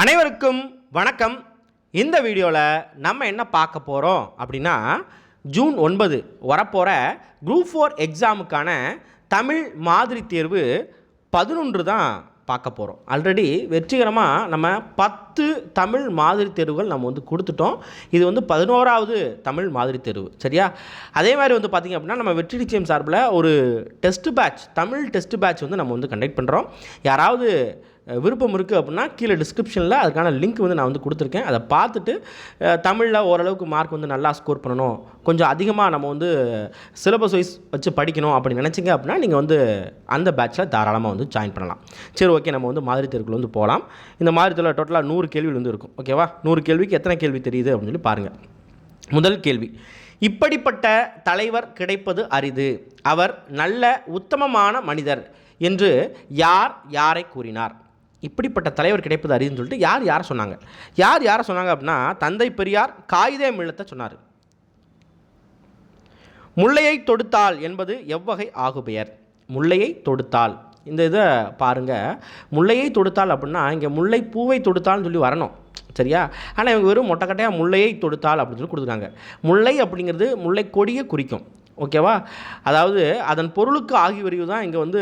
அனைவருக்கும் வணக்கம். இந்த வீடியோவில் நம்ம என்ன பார்க்க போகிறோம் அப்படின்னா ஜூன் ஒன்பது வரப்போகிற குரூப் ஃபோர் எக்ஸாமுக்கான தமிழ் மாதிரி தேர்வு பதினொன்று தான் பார்க்க போகிறோம் ஆல்ரெடி வெற்றிகரமாக நம்ம பத்து தமிழ் மாதிரி தேர்வுகள் நம்ம வந்து கொடுத்துட்டோம். இது வந்து பதினோராவது தமிழ் மாதிரி தேர்வு சரியா? அதே மாதிரி வந்து பார்த்திங்க அப்படின்னா நம்ம வெற்றி நிச்சயம் சார்பில் ஒரு test batch Tamil test batch வந்து நம்ம வந்து கண்டக்ட் பண்ணுறோம் யாராவது விருப்பம் இருக்குது அப்படின்னா கீழே டிஸ்கிரிப்ஷனில் அதுக்கான லிங்க் வந்து நான் வந்து கொடுத்துருக்கேன். அதை பார்த்துட்டு தமிழில் ஓரளவுக்கு மார்க் வந்து நல்லா ஸ்கோர் பண்ணணும். கொஞ்சம் அதிகமாக நம்ம வந்து சிலபஸ் வைஸ் வச்சு படிக்கணும் அப்படி நினச்சிங்க அப்படின்னா நீங்கள் வந்து அந்த பேட்சில் தாராளமாக வந்து ஜாயின் பண்ணலாம். சரி ஓகே நம்ம வந்து மாதிரி தேர்வுக்குள்ள வந்து போகலாம் இந்த மாதிரி தேர்வில் டோட்டலாக நூறு கேள்வி வந்து இருக்கும். ஓகேவா நூறு கேள்விக்கு எத்தனை கேள்வி தெரியுது அப்படின்னு சொல்லி பாருங்கள் முதல் கேள்வி. இப்படிப்பட்ட தலைவர் கிடைப்பது அரிது. அவர் நல்ல உத்தமமான மனிதர் என்று யார் யாரை கூறினார்? இப்படிப்பட்ட தலைவர் கிடைப்பது அரிதுன்னு சொல்லிட்டு யார் யாரை சொன்னாங்க? யார் யாரை சொன்னாங்க அப்படின்னா தந்தை பெரியார் காகிதே மில்லத்தை சொன்னார். முல்லையை தொடுத்தாள் என்பது எவ்வகை ஆகுபெயர்? முல்லையை தொடுத்தாள். இந்த இதை பாருங்கள் முல்லையை தொடுத்தால் அப்படின்னா இங்கே முல்லை பூவை தொடுத்தாள்னு சொல்லி வரணும். சரியா? ஆனால் இவங்க வெறும் மொட்டைக்கட்டையாக முல்லையை தொடுத்தால் அப்படின்னு சொல்லி கொடுத்துருக்காங்க. முல்லை அப்படிங்கிறது முல்லை கொடியை குறிக்கும். ஓகேவா? அதாவது அதன் பொருளுக்கு ஆகி வரிவு தான் இங்கே வந்து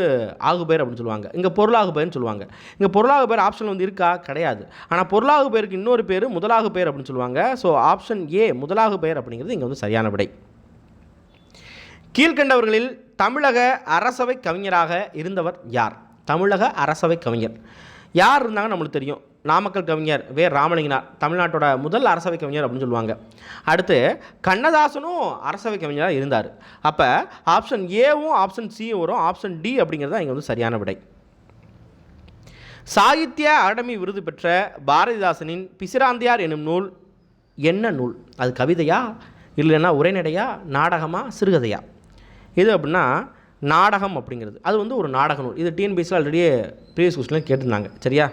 ஆகுபெயர் அப்படின்னு சொல்லுவாங்க. இங்கே பொருளாகு பெயர்னு சொல்லுவாங்க. இங்கே பொருளாகு பெயர் ஆப்ஷன் வந்து இருக்கா? கிடையாது. ஆனால் பொருளாகு பெயருக்கு இன்னொரு பேர் முதலாகு பெயர் அப்படின்னு சொல்லுவாங்க. ஸோ ஆப்ஷன் ஏ முதலாகு பெயர் அப்படிங்கிறது இங்கே வந்து சரியான விடை. கீழ்கண்டவர்களில் தமிழக அரசவை கவிஞராக இருந்தவர் யார்? தமிழக அரசவை கவிஞர். யார் இருந்தாங்க நம்மளுக்கு தெரியும். நாமக்கல் கவிஞர் வே. ராமலிங்கனார் தமிழ்நாட்டோட முதல் அரசவை கவிஞர் அப்படின்னு சொல்லுவாங்க. அடுத்து கண்ணதாசனும் அரசவை கவிஞராக இருந்தார். அப்போ ஆப்ஷன் ஏவும் ஆப்ஷன் சியும் வரும். ஆப்ஷன் டி அப்படிங்கிறது தான் இங்கே வந்து சரியான விடை. சாகித்ய அகாடமி விருது பெற்ற பாரதிதாசனின் பிசிராந்தியார் எனும் நூல் என்ன நூல்? அது கவிதையா? இல்லைன்னா உரைநடையா? நாடகமா? சிறுகதையா? இது அப்படின்னா நாடகம் அப்படிங்கிறது. அது வந்து ஒரு நாடக நூல். இது டிஎன்பிஎஸ்சில் ஆல்ரெடி ப்ரீவியஸ் கொஸ்டினில் கேட்டிருந்தாங்க. சரியா?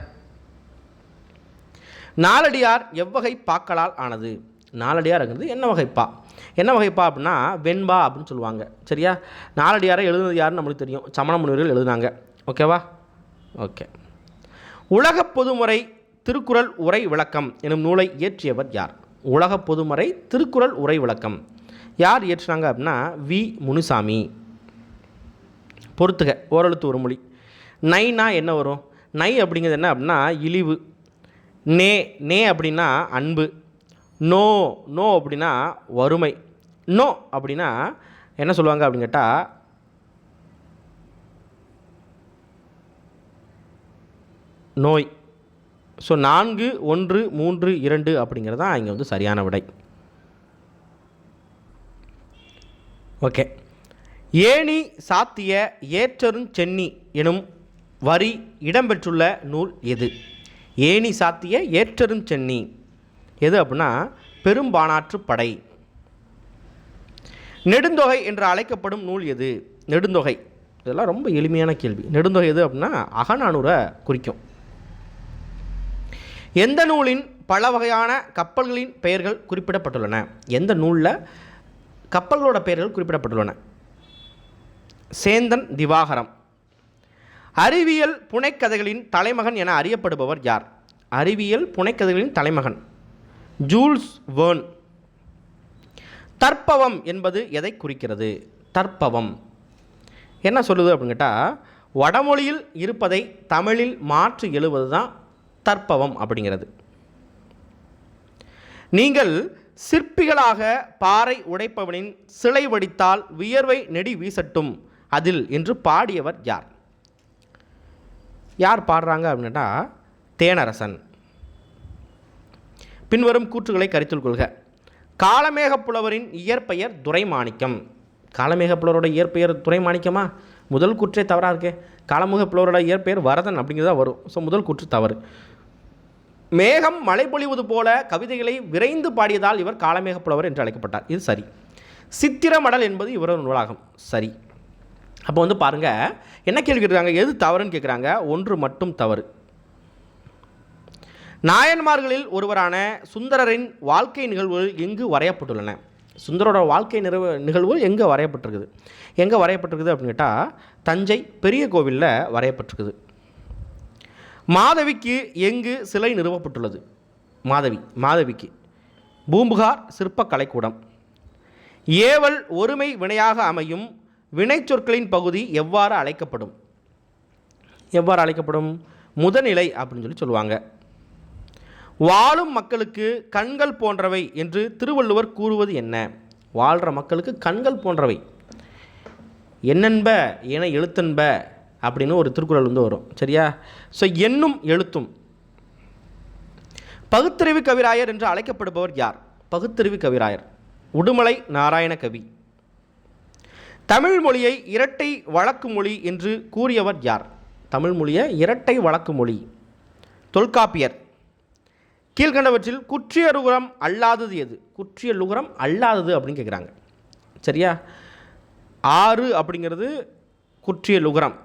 நாலடியார் எவ்வகை பாக்களால் ஆனது? நாலடியார்ங்கிறது என்ன வகைப்பா என்ன வகைப்பா அப்படின்னா வெண்பா அப்படின்னு சொல்லுவாங்க. சரியா? நாலடியாரை எழுதுனது யாருன்னு நம்மளுக்கு தெரியும். சமண முனிவர்கள் எழுதுனாங்க. ஓகேவா ஓகே உலக பொதுமுறை திருக்குறள் உரை விளக்கம் எனும் நூலை இயற்றியவர் யார்? உலக பொதுமறை திருக்குறள் உரை விளக்கம். யார் இயற்றினாங்க அப்படின்னா வி. முனுசாமி. பொறுத்துக ஓரெழுத்து ஒரு மொழி. நைனா என்ன வரும்? நை அப்படிங்கிறது என்ன அப்படின்னா இழிவு. நே நே அப்படின்னா அன்பு. நோ நோ அப்படின்னா வறுமை. நோ அப்படின்னா என்ன சொல்லுவாங்க அப்படின்னு கேட்டால் நோய். ஸோ நான்கு ஒன்று மூன்று இரண்டு அப்படிங்கிறது தான் இங்கே வந்து சரியான விடை. ஓகே ஏணி சாத்திய ஏற்றருஞ் சென்னி எனும் வரி இடம்பெற்றுள்ள நூல் எது? ஏணி சாத்திய ஏற்றரும் சென்னி. எது அப்படின்னா பெரும்பானாற்று படை. நெடுந்தொகை என்று அழைக்கப்படும் நூல் எது? நெடுந்தொகை. இதெல்லாம் ரொம்ப எளிமையான கேள்வி. நெடுந்தொகை எது அப்படின்னா அகநானூரை குறிக்கும். எந்த நூலின் பல வகையான கப்பல்களின் பெயர்கள் குறிப்பிடப்பட்டுள்ளன? எந்த நூலில் கப்பல்களோட பெயர்கள் குறிப்பிடப்பட்டுள்ளன? சேந்தன் திவாகரம். அறிவியல் புனைக்கதைகளின் தலைமகன் என அறியப்படுபவர் யார்? அறிவியல் புனைக்கதைகளின் தலைமகன். Joules Verne. தற்பவம் என்பது எதை குறிக்கிறது? தற்பவம். என்ன சொல்லுது அப்படின்னு கேட்டால் வடமொழியில் இருப்பதை தமிழில் மாற்றி எழுவது தான் தற்பவம் அப்படிங்கிறது. நீங்கள் சிற்பிகளாக பாறை உடைப்பவனின் சிலை வடித்தால் வியர்வை நெடி வீசட்டும். அதில் என்று பாடியவர் யார்? யார் பாடுறாங்க அப்படின்னா தேனரசன். பின்வரும் கூற்றுகளை கருத்தில் கொள்க. காலமேகப் புலவரின் இயற்பெயர் துரைமாணிக்கம். காலமேகப் புலவரோட இயற்பெயர் துரைமாணிக்கமா? முதல் கூற்றே தவறாக இருக்கே. காலமுக புலவரோட இயற்பெயர் வரதன் அப்படிங்கிறதா வரும். ஸோ முதல் கூற்று தவறு. மேகம் மழை பொழிவது போல கவிதைகளை விரைந்து பாடியதால் இவர் காலமேகப் புலவர் என்று அழைக்கப்பட்டார். இது சரி. சித்திரமடல் என்பது இவரது நூலாகும். சரி. அப்போ வந்து பாருங்கள் என்ன கேள்வி கேட்குறாங்க எது தவறுன்னு கேட்குறாங்க. ஒன்று மட்டும் தவறு. நாயன்மார்களில் ஒருவரான சுந்தரரின் வாழ்க்கை நிகழ்வுகள் எங்கு வரையப்பட்டுள்ளன? சுந்தரோட வாழ்க்கை நிறுவ நிகழ்வுகள் எங்கே வரையப்பட்டிருக்குது? எங்கே வரையப்பட்டிருக்குது அப்படின்னு கேட்டால் தஞ்சை பெரிய கோவிலில் வரையப்பட்டிருக்குது. மாதவிக்கு எங்கு சிலை நிறுவப்பட்டுள்ளது? மாதவி மாதவிக்கு. பூம்புகார் சிற்பக் கலைக்கூடம் ஏவல் ஒருமை வினையாக அமையும் வினைச்சொற்களின் பகுதி எவ்வாறு அழைக்கப்படும்? எவ்வாறு அழைக்கப்படும்? முதநிலை அப்படின்னு சொல்லி சொல்லுவாங்க. வாழும் மக்களுக்கு கண்கள் போன்றவை என்று திருவள்ளுவர் கூறுவது என்ன? வாழ்கிற மக்களுக்கு கண்கள் போன்றவை. என்னென்ப என எழுத்தென்ப அப்படின்னு ஒரு திருக்குறள் வந்து வரும். சரியா? ஸோ என்னும் எழுத்தும். பகுத்தறிவு கவிராயர் என்று அழைக்கப்படுபவர் யார்? பகுத்தறிவு கவிராயர். உடுமலை நாராயண கவி. தமிழ் மொழியை இரட்டை வழக்கு மொழி என்று கூறியவர் யார்? தமிழ் மொழியை இரட்டை வழக்கு மொழி தொல்காப்பியர். கீழ்கண்டவற்றில் குற்றியலுகரம் அல்லாதது எது? குற்றியலுகரம் அல்லாதது அப்படின்னு கேட்குறாங்க சரியா? ஆறு அப்படிங்கிறது குற்றியலுகரம்.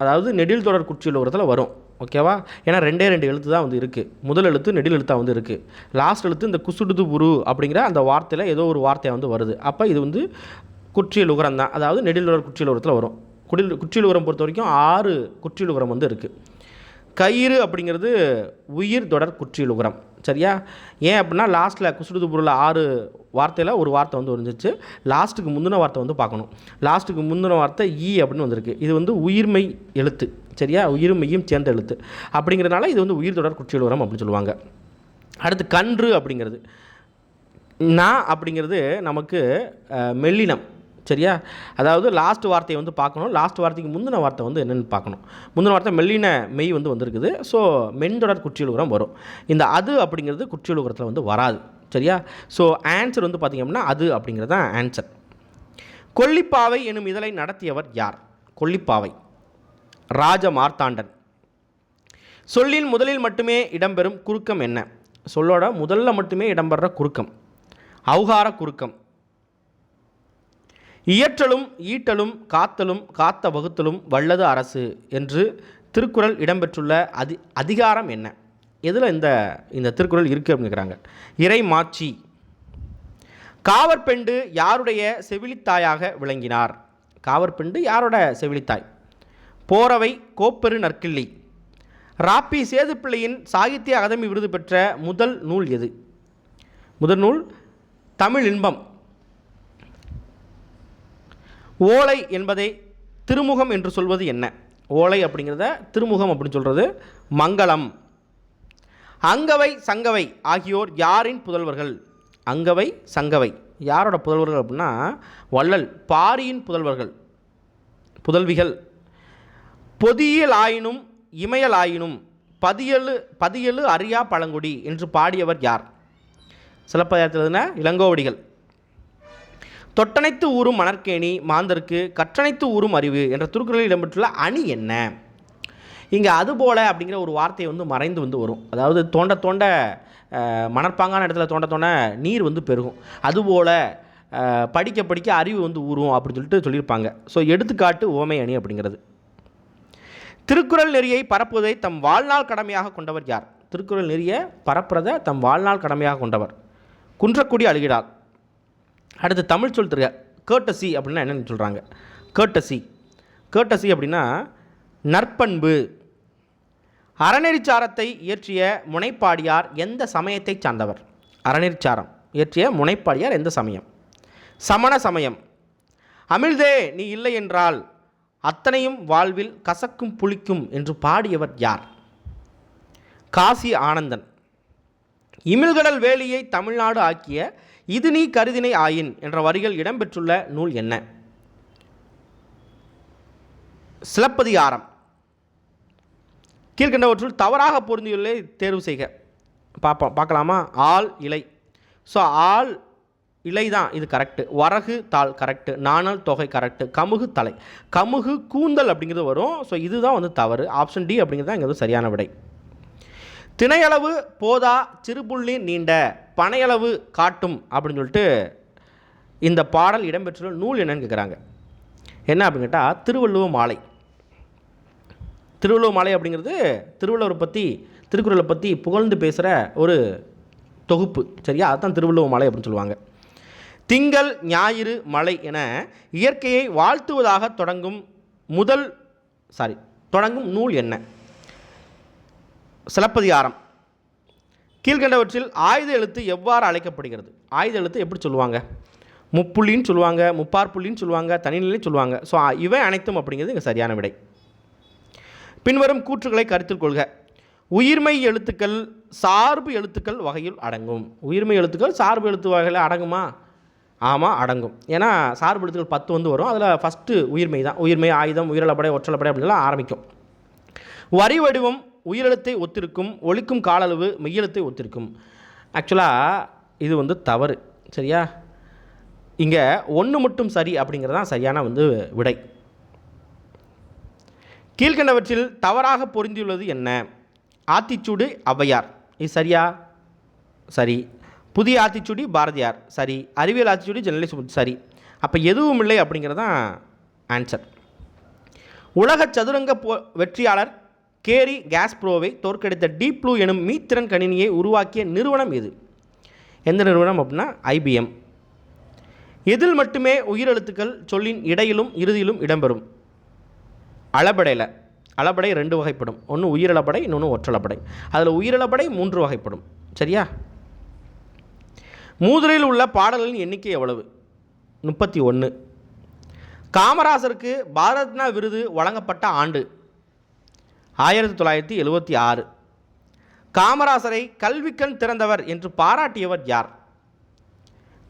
அதாவது நெடில் தொடர் குற்றியலுகரத்தில் வரும். ஓகேவா? ஏன்னா ரெண்டே ரெண்டு எழுத்து தான் வந்து இருக்குது முதல் எழுத்து நெடில் எழுத்தாக வந்து இருக்குது லாஸ்ட் எழுத்து இந்த குசுடுது புரு அப்படிங்கிற அந்த வார்த்தையில் ஏதோ ஒரு வார்த்தையாக வந்து வருது. அப்போ இது வந்து குற்றியல் உகரம் தான். அதாவது நெடிலுரம் குற்றியல் உரத்தில் வரும். குடில் குற்றியல் உரம் பொறுத்த வரைக்கும் ஆறு குற்றியல் உரம் வந்து இருக்குது கயிறு அப்படிங்கிறது உயிர் தொடர் குற்றியல் உகரம். சரியா? ஏன் அப்படின்னா லாஸ்ட்டில் குசுடுது பொருள் ஆறு வார்த்தையில் ஒரு வார்த்தை வந்து வந்துச்சு லாஸ்ட்டுக்கு முந்தின வார்த்தை வந்து பார்க்கணும். லாஸ்ட்டுக்கு முந்தின வார்த்தை ஈ அப்படின்னு வந்திருக்கு. இது வந்து உயிர்மை எழுத்து. சரியா? உயிர்மையும் சேர்ந்த எழுத்து. அப்படிங்கிறதுனால இது வந்து உயிர் தொடர் குற்றியல் உரம் அப்படின்னு சொல்லுவாங்க. அடுத்து கன்று அப்படிங்கிறது. நான் அப்படிங்கிறது நமக்கு மெல்லினம். சரியா? அதாவது லாஸ்ட் வார்த்தையை வந்து பார்க்கணும். லாஸ்ட் வார்த்தைக்கு முந்தின வார்த்தை வந்து என்னென்னு பார்க்கணும். முந்தின வார்த்தை மெல்லின மெய் வந்து வந்திருக்குது. ஸோ மென்தொடர் குற்றியலுகரம் வரும். இந்த அது அப்படிங்கிறது குற்றியலுகரத்தில் வந்து வராது. சரியா? ஸோ ஆன்சர் வந்து பார்த்திங்க அப்படின்னா அது அப்படிங்கிறது தான் ஆன்சர் கொல்லிப்பாவை எனும் இதழை நடத்தியவர் யார்? கொல்லிப்பாவை. ராஜ மார்த்தாண்டன். சொல்லின் முதலில் மட்டுமே இடம்பெறும் குறுக்கம் என்ன? சொல்லோட முதல்ல மட்டுமே இடம்பெற குறுக்கம். அவுகார குறுக்கம். இயற்றலும் ஈட்டலும் காத்தலும் காத்த வகுத்தலும் வல்லது அரசு என்று திருக்குறள் இடம்பெற்றுள்ள அதி அதிகாரம் என்ன? எதில் இந்த இந்த திருக்குறள் இருக்குது அப்படின்னு கேட்குறாங்க இறை மாட்சி. காவற்பெண்டு யாருடைய செவிலித்தாயாக விளங்கினார்? காவற்பெண்டு யாரோட செவிலித்தாய்? போரவை கோப்பெரு நற்கிள்ளி. ராப்பி சேதுப்பிள்ளையின் சாகித்ய அகாதமி விருது பெற்ற முதல் நூல் எது? முதல் நூல் தமிழ் இன்பம் ஓலை என்பதை திருமுகம் என்று சொல்வது என்ன? ஓலை அப்படிங்கிறத திருமுகம் அப்படின்னு சொல்கிறது மங்களம். அங்கவை சங்கவை ஆகியோர் யாரின் புதல்வர்கள்? அங்கவை சங்கவை. யாரோட புதல்வர்கள் அப்படின்னா வள்ளல் பாரியின் புதல்வர்கள் புதல்விகள். பொதியல் ஆயினும் இமயல் ஆயினும் பதியலு பதியலு அறியா பழங்குடி என்று பாடியவர் யார்? சிலப்பதிகாரத்தில் இளங்கோவடிகள். தொட்டனைத்து ஊறும் மணற்கேணி மாந்தருக்கு கற்றனைத்து ஊறும் அறிவு என்ற திருக்குறளில் இடம்பெற்றுள்ள அணி என்ன? இங்கே அதுபோல அப்படிங்கிற ஒரு வார்த்தை வந்து மறைந்து வந்து வரும். அதாவது தோண்ட தோண்ட மணற்பாங்கான இடத்துல தோண்ட தோண்ட நீர் வந்து பெருகும். அதுபோல் படிக்க படிக்க அறிவு வந்து ஊறும் அப்படின்னு சொல்லிட்டு சொல்லியிருப்பாங்க. ஸோ எடுத்துக்காட்டு ஓமை அணி அப்படிங்கிறது. திருக்குறள் நெறியை பரப்புவதை தம் வாழ்நாள் கடமையாக கொண்டவர் யார்? திருக்குறள் நெறியை பரப்புறதை தம் வாழ்நாள் கடமையாக கொண்டவர். குன்றக்குடி அழுகிறாள் அடுத்து தமிழ் சொல் திருக கேட்டசி அப்படின்னா என்னன்னு சொல்கிறாங்க கேட்டசி கேட்டசி அப்படின்னா நற்பண்பு. அறநெறிச்சாரத்தை இயற்றிய முனைப்பாடியார் எந்த சமயத்தைச் சார்ந்தவர்? அறநெறிச்சாரம். இயற்றிய முனைப்பாடியார் எந்த சமயம்? சமண சமயம். அமிழ்தே நீ இல்லை என்றால் அத்தனையும் வாழ்வில் கசக்கும் புளிக்கும் என்று பாடியவர் யார்? காசி ஆனந்தன். இமிழ்கடல் வேலியை தமிழ்நாடு ஆக்கிய இது நீ கருதினை ஆயின் என்ற வரிகள் இடம்பெற்றுள்ள நூல் என்ன? சிலப்பதிகாரம். கீழ்கண்டவற்றுள் தவறாக பொருந்தியுள்ளே தேர்வு செய்க. பார்ப்போம் பார்க்கலாமா? ஆள் இலை. ஸோ ஆள் இலை தான். இது கரெக்டு வரகு தாள் கரெக்டு நாணல் தொகை கரெக்டு கமுகு தலை. கமுகு கூந்தல் அப்படிங்கிறது வரும். ஸோ இதுதான் வந்து தவறு. ஆப்ஷன் டி அப்படிங்கிறது தான் இங்கே வந்து சரியான விடை. திணையளவு போதா சிறுபுள்ளி நீண்ட பனையளவு காட்டும் அப்படின்னு சொல்லிட்டு இந்த பாடல் இடம்பெற்றுள்ள நூல் என்னன்னு கேட்குறாங்க என்ன அப்படின்னு கேட்டால் திருவள்ளுவ மாலை. திருவள்ளுவ மாலை அப்படிங்கிறது திருவள்ளுவரை பற்றி திருக்குறளை பற்றி புகழ்ந்து பேசுகிற ஒரு தொகுப்பு. சரியா? அதுதான் திருவள்ளுவ மாலை அப்படின்னு சொல்லுவாங்க. திங்கள் ஞாயிறு மலை என இயற்கையை வாழ்த்துவதாக தொடங்கும் முதல் சாரி தொடங்கும் நூல் என்ன? சிலப்பதிகாரம். கீழ்கண்டவற்றில் ஆயுத எழுத்து எவ்வாறு அழைக்கப்படுகிறது? ஆயுத எழுத்து எப்படி சொல்லுவாங்க? முப்புள்ளின்னு சொல்லுவாங்க முப்பார் புள்ளின்னு சொல்லுவாங்க தனிநிலைன்னு சொல்லுவாங்க. ஸோ இவை அனைத்தும் அப்படிங்கிறது இங்கே சரியான விடை. பின்வரும் கூற்றுகளை கருத்தில் கொள்க. உயிர்மை எழுத்துக்கள் சார்பு எழுத்துக்கள் வகையில் அடங்கும். உயிர்மை எழுத்துக்கள் சார்பு எழுத்து வகையில் அடங்குமா? ஆமாம் அடங்கும். ஏன்னா சார்பு எழுத்துக்கள் பத்து வந்து வரும். அதில் ஃபஸ்ட்டு உயிர்மை தான். உயிர்மை ஆயுதம் உயிரலப்படை ஒற்றலப்படை அப்படின்லாம் ஆரம்பிக்கும். வரி வடிவம் உயிரெழுத்தை ஒத்திருக்கும் ஒலிக்கும் காலளவு மெய்யெழுத்தை ஒத்திருக்கும். ஆக்சுவலாக இது வந்து தவறு சரியா? இங்கே ஒன்று மட்டும் சரி அப்படிங்கிறது தான் சரியான வந்து விடை. கீழ்கண்டவற்றில் தவறாக பொருந்தியுள்ளது என்ன? ஆத்திச்சூடு ஔவையார். இது சரியா? சரி. புதிய ஆத்திச்சூடி பாரதியார். சரி. அறிவியல் ஆத்திச்சூடி ஜெர்னலிசம் சரி. அப்போ எதுவும் இல்லை அப்படிங்கிறது தான் ஆன்சர் உலக சதுரங்க போ வெற்றியாளர் கேரி கேஸ் ப்ரோவை தோற்கடித்த டீப் ப்ளூ எனும் மீத்திறன் கணினியை உருவாக்கிய நிறுவனம் எது? எந்த நிறுவனம் அப்படின்னா ஐபிஎம் எதில் மட்டுமே உயிரெழுத்துக்கள் சொல்லின் இடையிலும் இறுதியிலும் இடம்பெறும்? அளபடையில். அளபடை ரெண்டு வகைப்படும். ஒன்று உயிரிழப்படை இன்னொன்று ஒற்றளப்படை அதில் உயிரிழப்படை மூன்று வகைப்படும். சரியா? மூதுரையில் உள்ள பாடல்களின் எண்ணிக்கை எவ்வளவு? முப்பத்தி ஒன்று காமராசருக்கு பாரத்னா விருது வழங்கப்பட்ட ஆண்டு ஆயிரத்தி தொள்ளாயிரத்தி எழுபத்தி ஆறு. காமராசரை கல்விக்கண் திறந்தவர் என்று பாராட்டியவர் யார்?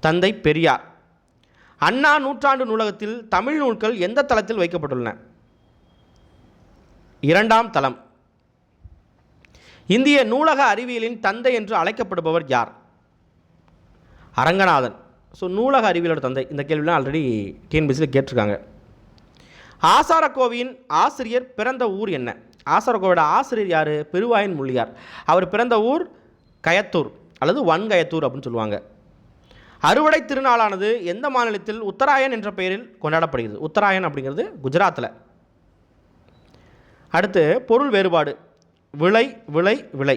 தந்தை பெரியார். அண்ணா நூற்றாண்டு நூலகத்தில் தமிழ் நூல்கள் எந்த தளத்தில் வைக்கப்பட்டுள்ளன? இரண்டாம் தளம். இந்திய நூலக அறிவியலின் தந்தை என்று அழைக்கப்படுபவர் யார்? அரங்கநாதன். ஸோ நூலக அறிவியலோட தந்தை. இந்த கேள்விலாம் ஆல்ரெடி டிஎன்பிசியில் கேட்டிருக்காங்க. ஆசாரக்கோவியின் ஆசிரியர் பிறந்த ஊர் என்ன? ஆசரகோவோட ஆசிரியர் யார்? பெருவாயன் முள்ளியார். அவர் பிறந்த ஊர் கயத்தூர் அல்லது வன்கயத்தூர் அப்படின்னு சொல்லுவாங்க. அறுவடை திருநாளானது எந்த மாநிலத்தில்? உத்தராயன் என்ற பெயரில் கொண்டாடப்படுகிறது. உத்தராயன் அப்படிங்கிறது குஜராத்தில் அடுத்து பொருள் வேறுபாடு. விலை விலை விலை.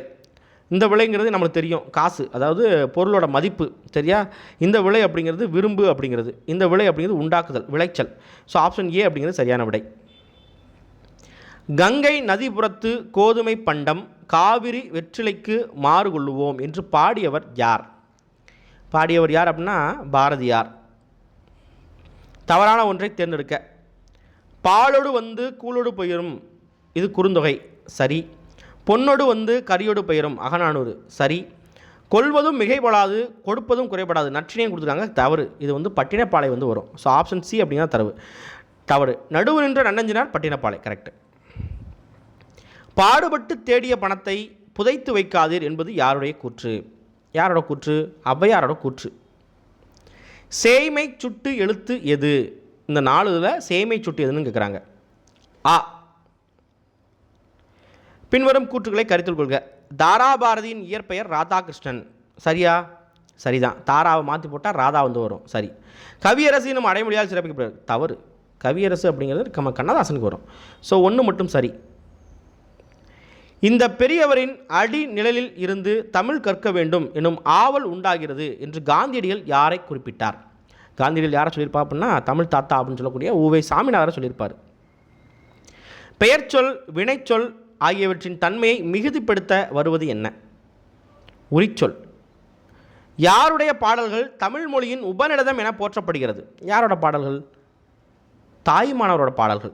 இந்த விலைங்கிறது நம்மளுக்கு தெரியும். காசு அதாவது பொருளோட மதிப்பு சரியா? இந்த விலை அப்படிங்கிறது விரும்பு அப்படிங்கிறது. இந்த விலை அப்படிங்கிறது உண்டாக்குதல் விளைச்சல். ஸோ ஆப்ஷன் ஏ அப்படிங்கிறது சரியான விடை. கங்கை நதிபுறத்து கோதுமை பண்டம் காவிரி வெற்றிலைக்கு மாறு கொள்ளுவோம் என்று பாடியவர் யார்? பாடியவர் யார் அப்படின்னா பாரதியார். தவறான ஒன்றை தேர்ந்தெடுக்க. பாலோடு வந்து கூலோடு பெயரும் இது குறுந்தொகை சரி. பொன்னொடு வந்து கரியோடு பெயரும் அகநானூறு சரி. கொள்வதும் மிகைப்படாது கொடுப்பதும் குறைபடாது நற்றினையும் கொடுத்துருக்காங்க தவறு. இது வந்து பட்டினப்பாலை வந்து வரும். ஸோ ஆப்ஷன் சி அப்படின்னா தரவு தவறு. நடுவு நின்ற நன்னஞ்சினார் பட்டினப்பாலை கரெக்ட் பாடுபட்டு தேடிய பணத்தை புதைத்து வைக்காதீர் என்பது யாருடைய கூற்று? யாரோட கூற்று? ஔவையாரோட கூற்று. சேய்மை சுட்டு எழுத்து எது? இந்த நாலு இதில் சேய்மை சுட்டு எதுன்னு கேட்குறாங்க ஆ. பின்வரும் கூற்றுகளை கருத்தில் கொள்க. தாராபாரதியின் இயற்பெயர் ராதாகிருஷ்ணன். சரியா? சரிதான். தாராவை மாற்றி போட்டால் ராதா வந்து வரும். சரி. கவியரசு நம்ம அடைமொழியால் சிறப்பிக்கப்படுகிறது. தவறு. கவியரசு அப்படிங்கிறது நம்ம கண்ணதாசனுக்கு வரும். ஸோ ஒன்று மட்டும் சரி. இந்த பெரியவரின் அடி நிழலில் இருந்து தமிழ் கற்க வேண்டும் எனும் ஆவல் உண்டாகிறது என்று காந்தியடிகள் யாரை குறிப்பிட்டார்? காந்தியடிகள் யாரை சொல்லியிருப்பா அப்படின்னா தமிழ் தாத்தா அப்படின்னு சொல்லக்கூடிய ஊவை சாமிநாதரை சொல்லியிருப்பார். பெயர்ச்சொல் வினைச்சொல் ஆகியவற்றின் தன்மையை மிகுதிப்படுத்த வருவது என்ன? உரிச்சொல். யாருடைய பாடல்கள் தமிழ் மொழியின் உபநிடதம் என போற்றப்படுகிறது? யாரோட பாடல்கள்? தாய்மானவரோட பாடல்கள்.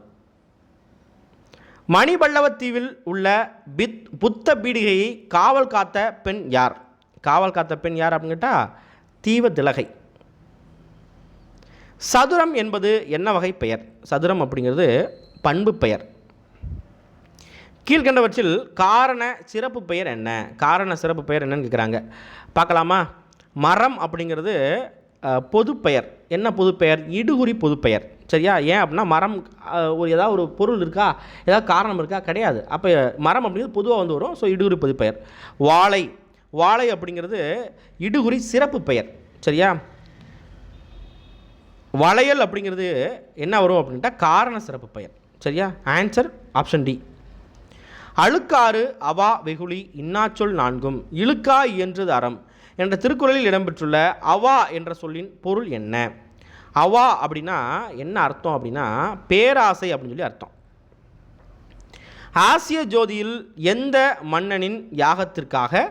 மணிபல்லவத்தீவில் உள்ள பித் புத்த பீடிகையை காவல் காத்த பெண் யார்? காவல் காத்த பெண் யார் அப்படின்னு கேட்டால் தீவ திலகை. சதுரம் என்பது என்ன வகை பெயர்? சதுரம் அப்படிங்கிறது பண்பு பெயர். கீழ்கண்டவற்றில் காரண சிறப்பு பெயர் என்ன? காரண சிறப்பு பெயர் என்னன்னு கேட்குறாங்க பார்க்கலாமா? மரம் அப்படிங்கிறது பொதுப்பெயர். என்ன பொதுப்பெயர்? இடுகுறி பொதுப்பெயர். சரியா? ஏன் அப்படின்னா மரம் ஒரு ஏதாவது ஒரு பொருள் இருக்கா? ஏதாவது காரணம் இருக்கா? கிடையாது. அப்போ மரம் அப்படிங்கிறது பொதுவாக வந்து வரும். ஸோ இடுகுறி பொதுப்பெயர். வாழை. வாழை அப்படிங்கிறது இடுகுறி சிறப்பு பெயர். சரியா? வளையல் அப்படிங்கிறது என்ன வரும் அப்படின்ட்டா காரண சிறப்பு பெயர். சரியா? ஆன்சர் ஆப்ஷன் டி அழுக்காறு அவா வெகுளி இன்னாச்சொல் நான்கும். இழுக்கா இயன்றது அறம். என்ற திருக்குறளில் இடம்பெற்றுள்ள அவா என்ற சொல்லின் பொருள் என்ன? அவா அப்படின்னா என்ன அர்த்தம் அப்படின்னா பேராசை அப்படின்னு சொல்லி அர்த்தம். ஆசிய ஜோதியில் எந்த மன்னனின் யாகத்திற்காக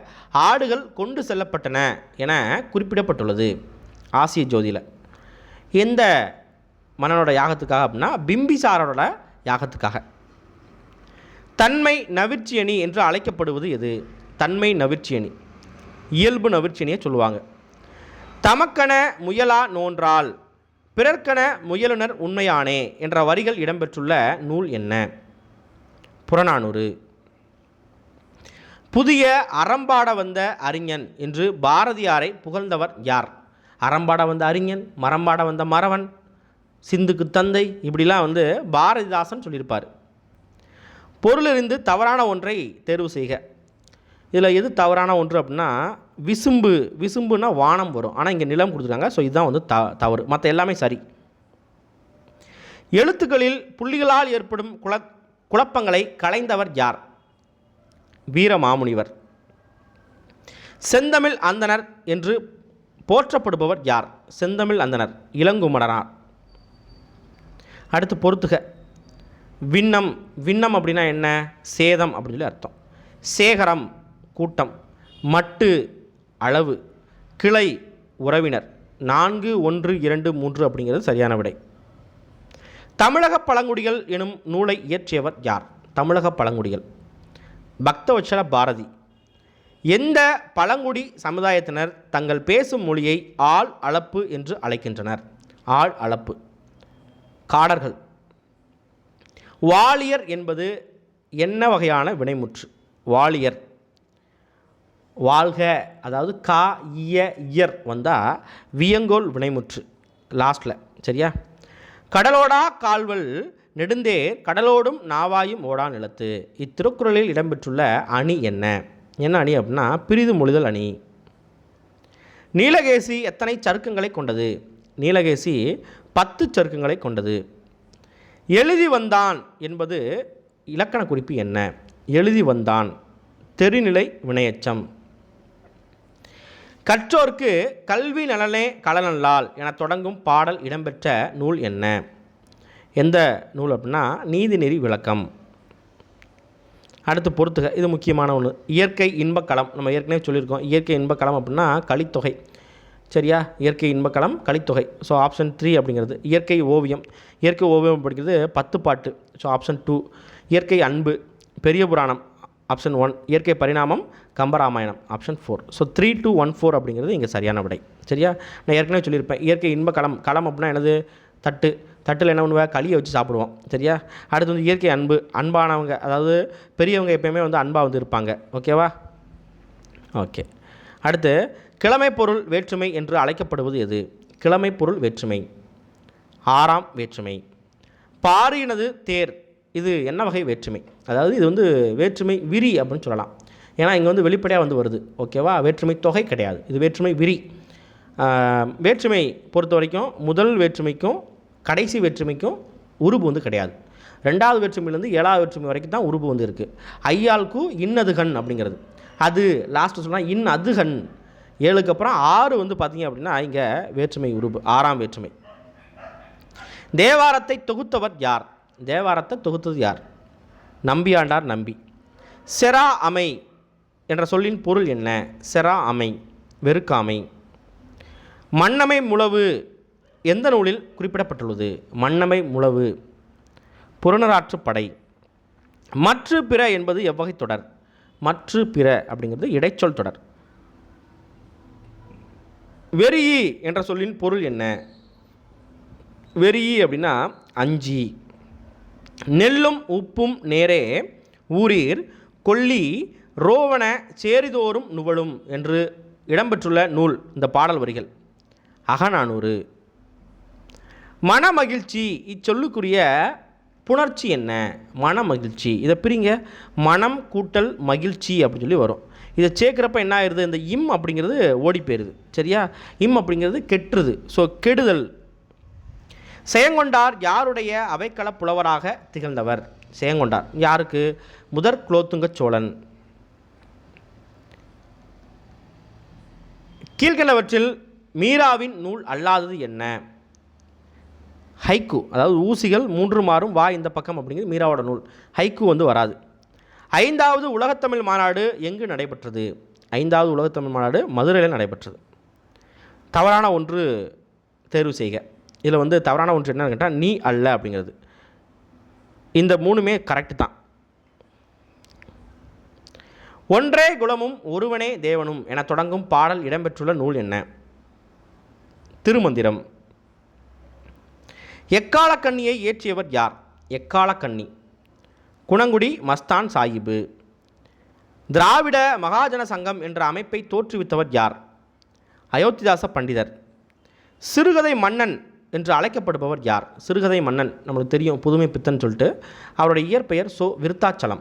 ஆடுகள் கொண்டு செல்லப்பட்டன என குறிப்பிடப்பட்டுள்ளது ஆசிய ஜோதியில். எந்த மன்னனோட யாகத்துக்காக அப்படின்னா பிம்பிசாரோட யாகத்துக்காக. தன்மை நவிர்ச்சியணி என்று அழைக்கப்படுவது எது? தன்மை நவிர்ச்சியணி இயல்பு நவிர்ச்சியணியை சொல்லுவாங்க. தமக்கென முயலா நோன்றால் பிறர்க்கென முயலுனர் உண்மையானே என்ற வரிகள் இடம்பெற்றுள்ள நூல் என்ன? புறநானூறு. புதிய அறம்பாட வந்த அறிஞன் என்று பாரதியாரை புகழ்ந்தவர் யார்? அறம்பாட வந்த அறிஞன் மரம்பாட வந்த மறவன் சிந்துக்கு தந்தை இப்படிலாம் வந்து பாரதிதாசன் சொல்லியிருப்பார். பொருளிருந்து தவறான ஒன்றை தேர்வு செய்க. இதில் எது தவறான ஒன்று அப்படின்னா விசும்பு விசும்புனா வானம் வரும். ஆனால் இங்கே நிலம் கொடுத்துருக்காங்க. ஸோ இதுதான் வந்து த தவறு. மற்ற எல்லாமே சரி. எழுத்துக்களில் புள்ளிகளால் ஏற்படும் குல குழப்பங்களை களைந்தவர் யார்? வீரமாமுனிவர். செந்தமிழ் அந்தணர் என்று போற்றப்படுபவர் யார்? செந்தமிழ் அந்தணர் இளங்குமடனார் அடுத்து பொறுத்துக. விண்ணம். விண்ணம் அப்படின்னா என்ன? சேதம் அப்படின்னு சொல்லி அர்த்தம். சேகரம். கூட்டம் மட்டு அளவு கிளை உறவினர். நான்கு ஒன்று இரண்டு மூன்று அப்படிங்கிறது சரியான விடை. தமிழக பழங்குடிகள் எனும் நூலை இயற்றியவர் யார்? தமிழக பழங்குடிகள். பக்தவச்சல பாரதி. எந்த பழங்குடி சமுதாயத்தினர் தங்கள் பேசும் மொழியை ஆள் அளப்பு என்று அழைக்கின்றனர்? ஆள் அளப்பு. காடர்கள். வாலியர் என்பது என்ன வகையான வினைமுற்று? வாலியர். வாழ்க அதாவது கா இய இயர் வந்தால் வியங்கோல் வினைமுற்று. லாஸ்ட்டில் சரியா? கடலோடா கால்வல் நெடுந்தேர் கடலோடும் நாவாயும் ஓடா நிலத்து. இத்திருக்குறளில் இடம்பெற்றுள்ள அணி என்ன? என்ன அணி அப்படின்னா பிரிது மொழிதல் அணி. நீலகேசி எத்தனை சருக்கங்களை கொண்டது? நீலகேசி பத்து சருக்கங்களை கொண்டது. எழுதி வந்தான் என்பது இலக்கண குறிப்பு என்ன? எழுதி வந்தான். தெரிநிலை வினையச்சம். கற்றோர்க்கு கல்வி நலனே கலனல்லால் என தொடங்கும் பாடல் இடம்பெற்ற நூல் என்ன? எந்த நூல் அப்படின்னா நீதிநெறி விளக்கம். அடுத்து பொறுத்துக இது முக்கியமான ஒன்று இயற்கை இன்பக்களம் நம்ம ஏற்கனவே சொல்லியிருக்கோம். இயற்கை இன்பக்களம் அப்படின்னா கலித்தொகை. சரியா? இயற்கை இன்பக்களம் கலித்தொகை. ஸோ ஆப்ஷன் த்ரீ அப்படிங்கிறது இயற்கை ஓவியம். இயற்கை ஓவியம் படிக்கிறது பத்து பாட்டு. ஸோ ஆப்ஷன் டூ இயற்கை அன்பு பெரிய புராணம். ஆப்ஷன் ஒன் இயற்கை பரிணாமம் Kambaramayanam. Option four so three two one four அப்படிங்கிறது இங்கே சரியான விடை. சரியா? நான் ஏற்கனவே சொல்லியிருப்பேன். இயற்கை இன்ப களம் களம் அப்படின்னா எனது தட்டு. தட்டில் என்ன பண்ணுவேன் களியை வச்சு சாப்பிடுவோம். சரியா? அடுத்து வந்து இயற்கை அன்பு அன்பானவங்க அதாவது பெரியவங்க எப்பயுமே வந்து அன்பாக வந்து இருப்பாங்க. ஓகேவா ஓகே அடுத்து கிழமை பொருள் வேற்றுமை என்று அழைக்கப்படுவது எது? கிழமை பொருள் வேற்றுமை. ஆறாம் வேற்றுமை. பாரியினது தேர். இது என்ன வகை வேற்றுமை? அதாவது இது வந்து வேற்றுமை விரி அப்படின்னு சொல்லலாம். ஏன்னா இங்கே வந்து வெளிப்படையாக வந்து வருது. ஓகேவா வேற்றுமை தொகை கிடையாது. இது வேற்றுமை விரி. வேற்றுமை பொறுத்த வரைக்கும் முதல் வேற்றுமைக்கும் கடைசி வேற்றுமைக்கும் உருபு வந்து கிடையாது. ரெண்டாவது வேற்றுமையிலேருந்து ஏழாவது வேற்றுமை வரைக்கும் தான் உருபு வந்து இருக்குது ஐயாளுக்கு இன்னதுகன் அப்படிங்கிறது. அது லாஸ்ட்டு சொன்னால் இன் அதுகன் ஏழுக்கு அப்புறம் ஆறு வந்து பார்த்தீங்க அப்படின்னா இங்கே வேற்றுமை உருபு ஆறாம் வேற்றுமை. தேவாரத்தை தொகுத்தவர் யார்? தேவாரத்தை தொகுத்தது யார்? நம்பியாண்டார் நம்பி. செரா அமை என்ற சொல்லின் பொருள் என்ன? செரா அமை வெறுக்காமை மண்ணமை முழவு எந்த நூலில் குறிப்பிடப்பட்டுள்ளது? மண்ணமை முழவு புறநராற்று படை. மற்று பிற என்பது எவ்வகை தொடர்? மற்று பிற அப்படிங்கிறது இடைச்சொல் தொடர். வெறியி என்ற சொல்லின் பொருள் என்ன? வெறியி அப்படின்னா அஞ்சி. நெல்லும் உப்பும் நேரே ஊரீர் கொல்லி ரோவன சேரிதோறும் நுவலும் என்று இடம்பெற்றுள்ள நூல் இந்த பாடல் வரிகள். அகநானூறு. மனமகிழ்ச்சி இச்சொல்லுக்குரிய புணர்ச்சி என்ன? மனமகிழ்ச்சி. இதை பிரிங்க. மனம் கூட்டல் மகிழ்ச்சி அப்படின்னு சொல்லி வரும். இதை சேர்க்குறப்ப என்ன ஆயிடுது? இந்த இம் அப்படிங்கிறது ஓடி போயிடுது சரியா? இம் அப்படிங்கிறது கெட்டுருது. ஸோ கெடுதல் செயங்கொண்டார் யாருடைய அவைக்கள புலவராக திகழ்ந்தவர்? செயங்கொண்டார். யாருக்கு? முதற் குலோத்துங்க சோழன். கீழ்கண்டவற்றில் மீராவின் நூல் அல்லாதது என்ன? ஹைக்கு அதாவது ஊசிகள் மூன்று மாறும் வா இந்த பக்கம் அப்படிங்கிறது மீராவோட நூல். ஹைக்கு வந்து வராது. ஐந்தாவது உலகத்தமிழ் மாநாடு எங்கு நடைபெற்றது? ஐந்தாவது உலகத்தமிழ் மாநாடு மதுரையில் நடைபெற்றது. தவறான ஒன்று தேர்வு செய்க. இதில் வந்து தவறான ஒன்று என்னன்னு கேட்டால் நீ அல்ல அப்படிங்கிறது. இந்த மூணுமே கரெக்டு தான். ஒன்றே குலமும் ஒருவனே தேவனும் என தொடங்கும் பாடல் இடம்பெற்றுள்ள நூல் என்ன? திருமந்திரம். எக்காலக்கண்ணியை இயற்றியவர் யார்? எக்காலக்கண்ணி குணங்குடி மஸ்தான் சாஹிபு. திராவிட மகாஜன சங்கம் என்ற அமைப்பை தோற்றுவித்தவர் யார்? அயோத்திதாச பண்டிதர். சிறுகதை மன்னன் என்று அழைக்கப்படுபவர் யார்? சிறுகதை மன்னன் நம்மளுக்கு தெரியும் புதுமை பித்தன் சொல்லிட்டு. அவருடைய இயற்பெயர் சோ விருத்தாச்சலம்.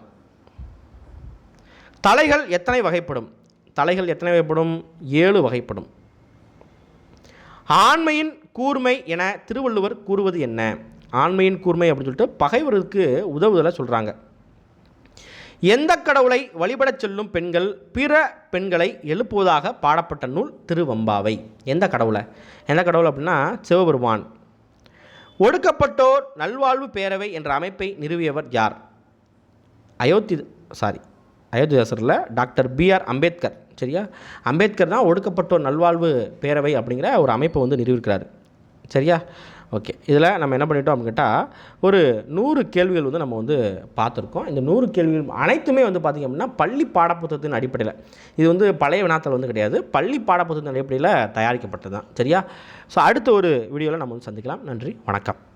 தலைகள் எத்தனை வகைப்படும்? தலைகள் எத்தனை வகைப்படும்? ஏழு வகைப்படும். ஆண்மையின் கூர்மை என திருவள்ளுவர் கூறுவது என்ன? ஆண்மையின் கூர்மை அப்படின்னு சொல்லிட்டு பகைவருக்கு உதவுதலை சொல்கிறாங்க எந்த கடவுளை வழிபடச் செல்லும் பெண்கள் பிற பெண்களை எழுப்புவதாக பாடப்பட்ட நூல் திருவம்பாவை. எந்த கடவுளை? எந்த கடவுள் அப்படின்னா சிவபெருமான். ஒடுக்கப்பட்டோர் நல்வாழ்வு பேரவை என்ற அமைப்பை நிறுவியவர் யார்? அயோத்தி சாரி அயோத்திதாசரில் டாக்டர் பிஆர் அம்பேத்கர். சரியா? அம்பேத்கர் தான் ஒடுக்கப்பட்டோர் நல்வாழ்வு பேரவை அப்படிங்கிற ஒரு அமைப்பை வந்து நிறுவியிருக்கிறார். சரியா? ஓகே இதில் நம்ம என்ன பண்ணிட்டோம் அப்படின்னு கேட்டால் ஒரு நூறு கேள்விகள் வந்து நம்ம வந்து பார்த்துருக்கோம். இந்த நூறு கேள்விகள் அனைத்துமே வந்து பார்த்திங்க அப்படின்னா பள்ளி பாடப்புத்தகத்தின் அடிப்படையில். இது வந்து பழைய வினாத்தல் வந்து கிடையாது. பள்ளி பாடப்புத்தகத்தின் அடிப்படையில் தயாரிக்கப்பட்டது தான் சரியா? ஸோ அடுத்த ஒரு வீடியோவில் நம்ம வந்து சந்திக்கலாம். நன்றி. வணக்கம்.